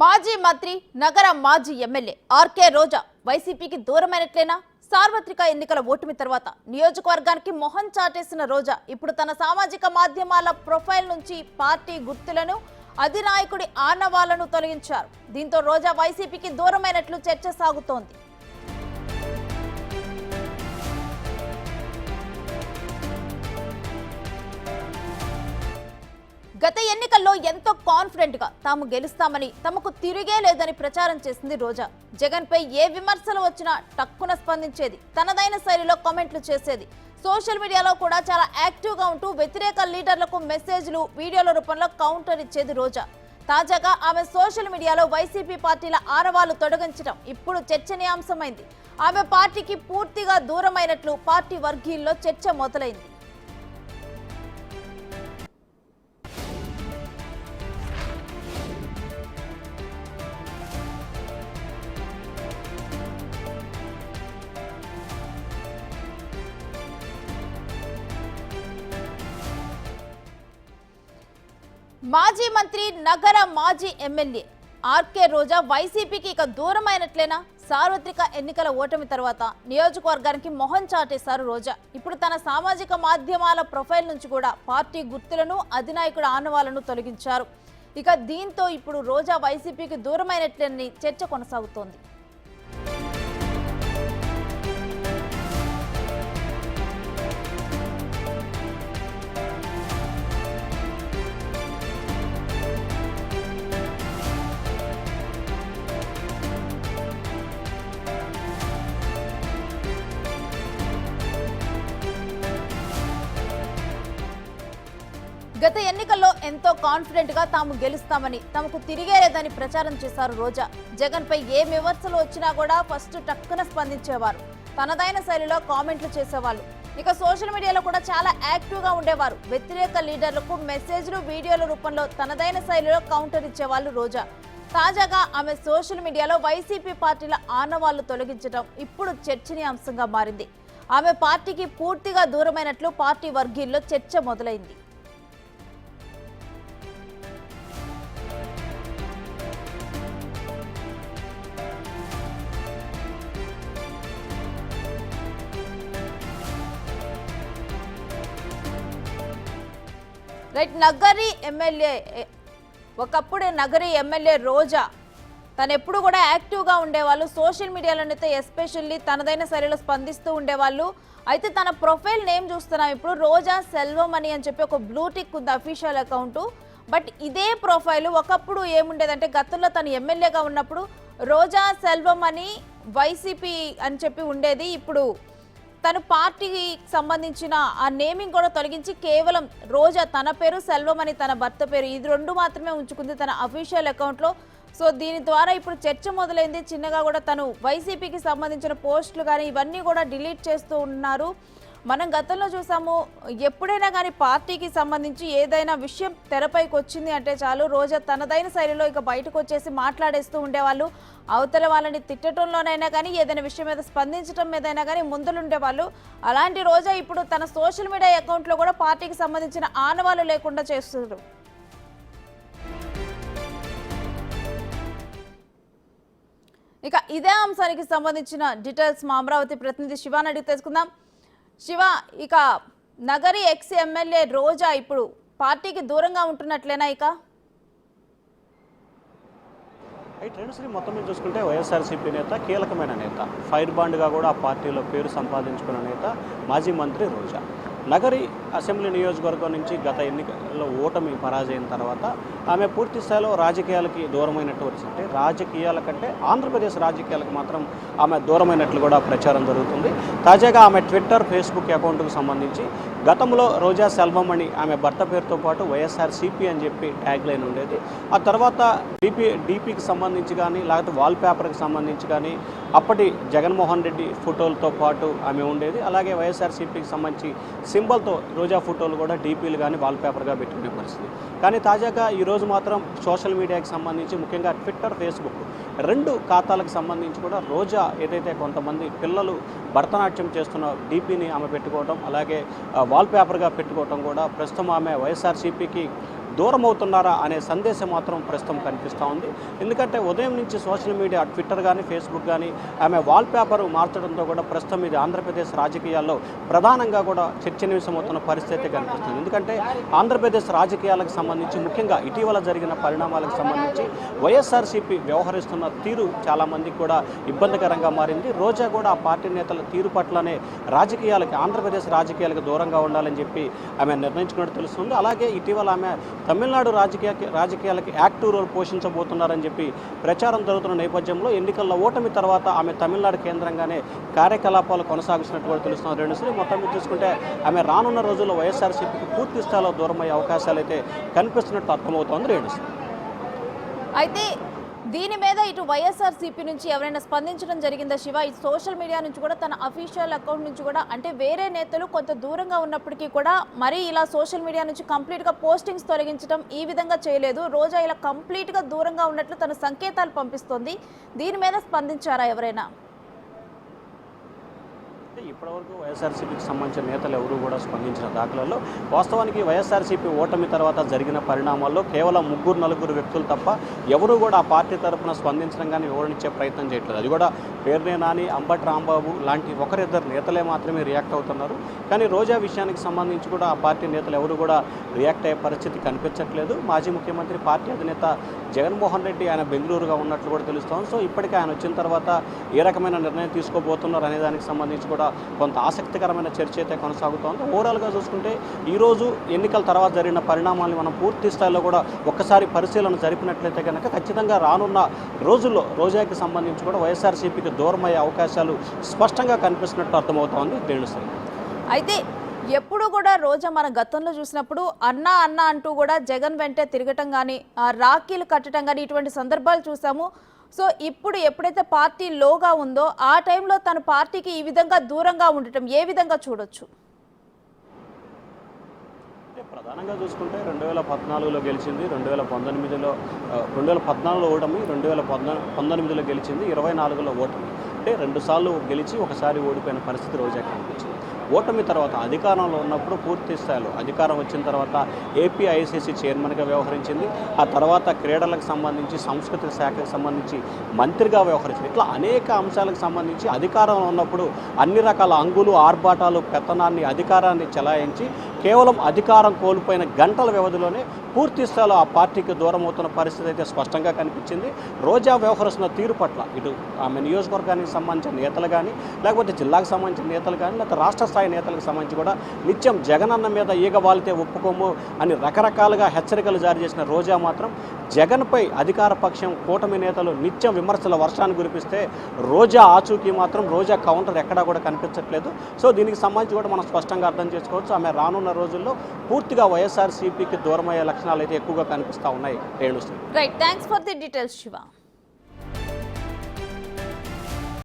మాజీ మంత్రి నగర మాజీ ఎమ్మెల్యే ఆర్కే రోజా వైసీపీకి దూరమైనట్లేనా? సార్వత్రిక ఎన్నికల ఓటమి తర్వాత నియోజకవర్గానికి మొహం చాటేసిన రోజా ఇప్పుడు తన సామాజిక మాధ్యమాల ప్రొఫైల్ నుంచి పార్టీ గుర్తులను అధినాయకుడి ఆనవాలను తొలగించారు. దీంతో రోజా వైసీపీకి దూరమైనట్లు చర్చ సాగుతోంది. గత ఎన్నికల్లో ఎంతో కాన్ఫిడెంట్గా తాము గెలుస్తామని తమకు తిరిగే లేదని ప్రచారం చేసింది రోజా. జగన్ పై ఏ విమర్శలు వచ్చినా టక్కున స్పందించేది తనదైన శైలిలో కామెంట్లు చేసేది. సోషల్ మీడియాలో కూడా చాలా యాక్టివ్గా ఉంటూ వ్యతిరేక లీడర్లకు మెసేజ్లు వీడియోల రూపంలో కౌంటర్ ఇచ్చేది రోజా. తాజాగా ఆమె సోషల్ మీడియాలో వైసీపీ పార్టీల ఆరవాలు తొడగించడం ఇప్పుడు చర్చనీయాంశమైంది. ఆమె పార్టీకి పూర్తిగా దూరమైనట్లు పార్టీ వర్గీల్లో చర్చ మొదలైంది. మాజీ మంత్రి నగర మాజీ ఎమ్మెల్యే ఆర్కే రోజా వైసీపీకి ఇక దూరమైనట్లేనా? సార్వత్రిక ఎన్నికల ఓటమి తర్వాత నియోజకవర్గానికి మొహం చాటేశారు రోజా. ఇప్పుడు తన సామాజిక మాధ్యమాల ప్రొఫైల్ నుంచి కూడా పార్టీ గుర్తులను అధినాయకుడు ఆనవాలను తొలగించారు. ఇక దీంతో ఇప్పుడు రోజా వైసీపీకి దూరమైనట్లేని చర్చ కొనసాగుతోంది. గత ఎన్నికల్లో ఎంతో కాన్ఫిడెంట్గా తాము గెలుస్తామని తమకు తిరిగే లేదని ప్రచారం చేశారు రోజా. జగన్ పై ఏ విమర్శలు వచ్చినా కూడా ఫస్ట్ టక్కున స్పందించేవారు. తనదైన శైలిలో కామెంట్లు చేసేవాళ్ళు. ఇక సోషల్ మీడియాలో కూడా చాలా యాక్టివ్గా ఉండేవారు. వ్యతిరేక లీడర్లకు మెసేజ్లు వీడియోల రూపంలో తనదైన శైలిలో కౌంటర్ ఇచ్చేవాళ్ళు రోజా. తాజాగా ఆమె సోషల్ మీడియాలో వైసీపీ పార్టీల ఆనవాళ్ళు తొలగించడం ఇప్పుడు చర్చనీయాంశంగా మారింది. ఆమె పార్టీకి పూర్తిగా దూరమైనట్లు పార్టీ వర్గీల్లో చర్చ మొదలైంది. రైట్ నగరి ఎమ్మెల్యే ఒకప్పుడు నగరి ఎమ్మెల్యే రోజా తను ఎప్పుడు కూడా యాక్టివ్గా ఉండేవాళ్ళు. సోషల్ మీడియాలోనైతే ఎస్పెషల్లీ తనదైన శైలిలో స్పందిస్తూ ఉండేవాళ్ళు. అయితే తన ప్రొఫైల్ నేమ్ చూస్తున్నాం ఇప్పుడు రోజా సెల్వం అని అని చెప్పి ఒక బ్లూటిక్ ఉంది అఫీషియల్ అకౌంట్. బట్ ఇదే ప్రొఫైల్ ఒకప్పుడు ఏముండేదంటే గతంలో తను ఎమ్మెల్యేగా ఉన్నప్పుడు రోజా సెల్వం అని వైసీపీ అని చెప్పి ఉండేది. ఇప్పుడు తను పార్టీకి సంబంధించిన ఆ నేమింగ్ కూడా తొలగించి కేవలం రోజా తన పేరు సెల్వం అని తన భర్త పేరు ఇది రెండు మాత్రమే ఉంచుకుంది తన అఫీషియల్ అకౌంట్లో. సో దీని ద్వారా ఇప్పుడు చర్చ మొదలైంది. చిన్నగా కూడా తను వైసీపీకి సంబంధించిన పోస్టులు కానీ ఇవన్నీ కూడా డిలీట్ చేస్తూ ఉన్నారు. మనం గతంలో చూసాము ఎప్పుడైనా కానీ పార్టీకి సంబంధించి ఏదైనా విషయం తెరపైకి వచ్చింది అంటే చాలు రోజా తనదైన శైలిలో ఇక బయటకు వచ్చేసి మాట్లాడేస్తూ ఉండేవాళ్ళు. అవతల వాళ్ళని తిట్టడంలోనైనా కానీ ఏదైనా విషయం మీద స్పందించడం మీదైనా కానీ ముందులుండేవాళ్ళు. అలాంటి రోజా ఇప్పుడు తన సోషల్ మీడియా అకౌంట్లో కూడా పార్టీకి సంబంధించిన ఆనవాళ్ళు లేకుండా చేస్తున్నారు ఇక ఇదే అంశానికి సంబంధించిన డీటెయిల్స్ మా అమరావతి ప్రతినిధి శివాన్ అడిగి తెలుసుకుందాం. శివ ఇక నగరి ఎక్స్ ఎమ్మెల్యే రోజా ఇప్పుడు పార్టీకి దూరంగా ఉంటున్నట్లేనా ఇక? అయితే శ్రీ మొత్తం మీద చూసుకుంటే వైఎస్ఆర్సీపీ నేత కీలకమైన నేత. ఫైర్ బాండ్గా కూడా ఆ పార్టీలో పేరు సంపాదించుకున్న నేత మాజీ మంత్రి రోజా. నగరి అసెంబ్లీ నియోజకవర్గం నుంచి గత ఎన్నికల్లో ఓటమి పరాజైన తర్వాత ఆమె పూర్తి స్థాయిలో రాజకీయాలకి దూరమైనట్టు వచ్చింది రాజకీయాల కంటే ఆంధ్రప్రదేశ్ రాజకీయాలకు మాత్రం ఆమె దూరమైనట్లు కూడా ప్రచారం జరుగుతుంది. తాజాగా ఆమె ట్విట్టర్ ఫేస్బుక్ అకౌంట్కు సంబంధించి గతంలో రోజా సెల్వం అని ఆమె భర్త పేరుతో పాటు వైఎస్ఆర్ సిపి అని చెప్పి ట్యాగ్ లైన్ ఉండేది. ఆ తర్వాత డిపి డిపికి సంబంధించి కానీ లేకపోతే వాల్ పేపర్కి సంబంధించి కానీ అప్పటి జగన్మోహన్ రెడ్డి ఫోటోలతో పాటు ఆమె ఉండేది. అలాగే వైఎస్ఆర్ సిపికి సంబంధించి సింబల్తో రోజా ఫోటోలు కూడా డీపీలు కానీ వాల్ పేపర్గా పెట్టుకునే పరిస్థితి. కానీ తాజాగా ఈరోజు మాత్రం సోషల్ మీడియాకి సంబంధించి ముఖ్యంగా ట్విట్టర్ ఫేస్బుక్ రెండు ఖాతాలకు సంబంధించి కూడా రోజా ఏదైతే కొంతమంది పిల్లలు భరతనాట్యం చేస్తున్న డీపీని ఆమె పెట్టుకోవడం అలాగే వాల్ పెట్టుకోవటం కూడా ప్రస్తుతం ఆమె వైఎస్ఆర్సీపీకి దూరం అవుతున్నారా అనే సందేశం మాత్రం ప్రస్తుతం కనిపిస్తూ ఉంది. ఎందుకంటే ఉదయం నుంచి సోషల్ మీడియా ట్విట్టర్ కానీ ఫేస్బుక్ కానీ ఆమె వాల్ పేపర్ మార్చడంతో కూడా ప్రస్తుతం ఇది ఆంధ్రప్రదేశ్ రాజకీయాల్లో ప్రధానంగా కూడా చర్చనీయాంశమవుతున్న పరిస్థితి కనిపిస్తుంది. ఎందుకంటే ఆంధ్రప్రదేశ్ రాజకీయాలకు సంబంధించి ముఖ్యంగా ఇటీవల జరిగిన పరిణామాలకు సంబంధించి వైఎస్ఆర్సీపీ వ్యవహరిస్తున్న తీరు చాలామందికి కూడా ఇబ్బందికరంగా మారింది. రోజా కూడా ఆ పార్టీ నేతల తీరు పట్లనే రాజకీయాలకి ఆంధ్రప్రదేశ్ రాజకీయాలకు దూరంగా ఉండాలని చెప్పి ఆమె నిర్ణయించుకున్నట్టు తెలుస్తుంది. అలాగే ఇటీవల ఆమె తమిళనాడు రాజకీయ రాజకీయాలకి యాక్టివ్ రోల్ పోషించబోతున్నారని చెప్పి ప్రచారం జరుగుతున్న నేపథ్యంలో ఎన్నికల్లో ఓటమి తర్వాత ఆమె తమిళనాడు కేంద్రంగానే కార్యకలాపాలు కొనసాగిస్తున్నట్టు కూడా తెలుస్తున్నారు రెండు మొత్తం మీద చూసుకుంటే ఆమె రానున్న రోజుల్లో వైఎస్ఆర్సీపీకి పూర్తి స్థాయిలో దూరమయ్యే అవకాశాలు అయితే కనిపిస్తున్నట్టు అర్థమవుతోంది. రేణుశ్రీ అయితే దీని మీద ఇటు వైఎస్ఆర్సీపీ నుంచి ఎవరైనా స్పందించడం జరిగిందా శివ? ఇటు సోషల్ మీడియా నుంచి కూడా తన అఫీషియల్ అకౌంట్ నుంచి కూడా అంటే వేరే నేతలు కొంత దూరంగా ఉన్నప్పటికీ కూడా మరీ ఇలా సోషల్ మీడియా నుంచి కంప్లీట్గా పోస్టింగ్స్ తొలగించడం ఈ విధంగా చేయలేదు. రోజా ఇలా కంప్లీట్గా దూరంగా ఉన్నట్లు తన సంకేతాలు పంపిస్తోంది. దీని మీద స్పందించారా ఎవరైనా? ఇప్పటివరకు వైఎస్ఆర్సీపీకి సంబంధించిన నేతలు ఎవరు కూడా స్పందించిన దాఖలలో వాస్తవానికి వైఎస్ఆర్సీపీ ఓటమి తర్వాత జరిగిన పరిణామాల్లో కేవలం ముగ్గురు నలుగురు వ్యక్తులు తప్ప ఎవరు కూడా ఆ పార్టీ తరపున స్పందించడం కానీ వివరణించే ప్రయత్నం చేయట్లేదు. అది కూడా పేర్నే నాని అంబటి రాంబాబు లాంటి ఒకరిద్దరు నేతలే మాత్రమే రియాక్ట్ అవుతున్నారు. కానీ రోజా విషయానికి సంబంధించి కూడా ఆ పార్టీ నేతలు ఎవరు కూడా రియాక్ట్ అయ్యే పరిస్థితి కనిపించట్లేదు. మాజీ ముఖ్యమంత్రి పార్టీ అధినేత జగన్మోహన్ రెడ్డి ఆయన బెంగళూరుగా ఉన్నట్లు కూడా తెలుస్తాం సో ఇప్పటికే ఆయన వచ్చిన తర్వాత ఏ రకమైన నిర్ణయం తీసుకోబోతున్నారు అనే దానికి సంబంధించి కూడా కొంత ఆసక్తికరమైన చర్చ అయితే కొనసాగుతోంది. ఓవరాల్గా చూసుకుంటే ఈరోజు ఎన్నికల తర్వాత జరిగిన పరిణామాలను మనం పూర్తి స్థాయిలో కూడా ఒక్కసారి పరిశీలన జరిపినట్లయితే కనుక ఖచ్చితంగా రానున్న రోజుల్లో రోజాకి సంబంధించి కూడా వైఎస్ఆర్సీపీకి దూరం అయ్యే అవకాశాలు స్పష్టంగా కనిపిస్తున్నట్టు అర్థమవుతోంది. రేణుశ్రీ అయితే ఎప్పుడు కూడా రోజా మన గతంలో చూసినప్పుడు అన్న అన్న అంటూ కూడా జగన్ వెంటే తిరగటం కానీ రాఖీలు కట్టడం కానీ ఇటువంటి సందర్భాలు చూసాము. సో ఇప్పుడు ఎప్పుడైతే పార్టీ లోగా ఉందో ఆ టైంలో తన పార్టీకి ఈ విధంగా దూరంగా ఉండటం ఏ విధంగా చూడొచ్చు? ప్రధానంగా చూసుకుంటే రెండు వేల పద్నాలుగులో గెలిచింది రెండు వేల పంతొమ్మిదిలో రెండు వేల పద్నాలుగులో ఓటమి రెండు వేల పంతొమ్మిదిలో గెలిచింది ఇరవై నాలుగులో ఓటమి. అంటే రెండుసార్లు గెలిచి ఒకసారి ఓడిపోయిన పరిస్థితి రోజా కనిపించింది. ఓటమి తర్వాత అధికారంలో ఉన్నప్పుడు పూర్తి స్థాయిలో అధికారం వచ్చిన తర్వాత ఏపీ ఐసీసీ చైర్మన్గా వ్యవహరించింది. ఆ తర్వాత క్రీడలకు సంబంధించి సాంస్కృతిక శాఖకు సంబంధించి మంత్రిగా వ్యవహరించింది. ఇట్లా అనేక అంశాలకు సంబంధించి అధికారంలో ఉన్నప్పుడు అన్ని రకాల అంగులు ఆర్భాటాలు పెత్తనాన్ని అధికారాన్ని చెలాయించి కేవలం అధికారం కోల్పోయిన గంటల వ్యవధిలోనే పూర్తి స్థాయిలో ఆ పార్టీకి దూరం అవుతున్న పరిస్థితి అయితే స్పష్టంగా కనిపించింది. రోజా వ్యవహరిస్తున్న తీరు పట్ల ఇటు ఆమె నియోజకవర్గానికి సంబంధించిన నేతలు కానీ లేకపోతే జిల్లాకు సంబంధించిన నేతలు కానీ లేకపోతే రాష్ట్ర స్థాయి నేతలకు సంబంధించి కూడా నిత్యం జగనన్న మీద ఈగ వాలితే ఒప్పుకోము అని రకరకాలుగా హెచ్చరికలు జారీ చేసిన రోజా మాత్రం జగన్పై అధికార పక్షం కూటమి నేతలు నిత్యం విమర్శల వర్షాన్ని కురిపిస్తే రోజా ఆచూకీ మాత్రం రోజా కౌంటర్ ఎక్కడా కూడా కనిపించట్లేదు. సో దీనికి సంబంధించి కూడా మనం స్పష్టంగా అర్థం చేసుకోవచ్చు. ఆమె రానున్న రోజుల్లో పూర్తిగా వైఎస్ఆర్సీపీకి దూరమయ్యే లక్షణాలు అయితే ఎక్కువగా కనిపిస్తూ ఉన్నాయి. Renushree. Right thanks for the details Shiva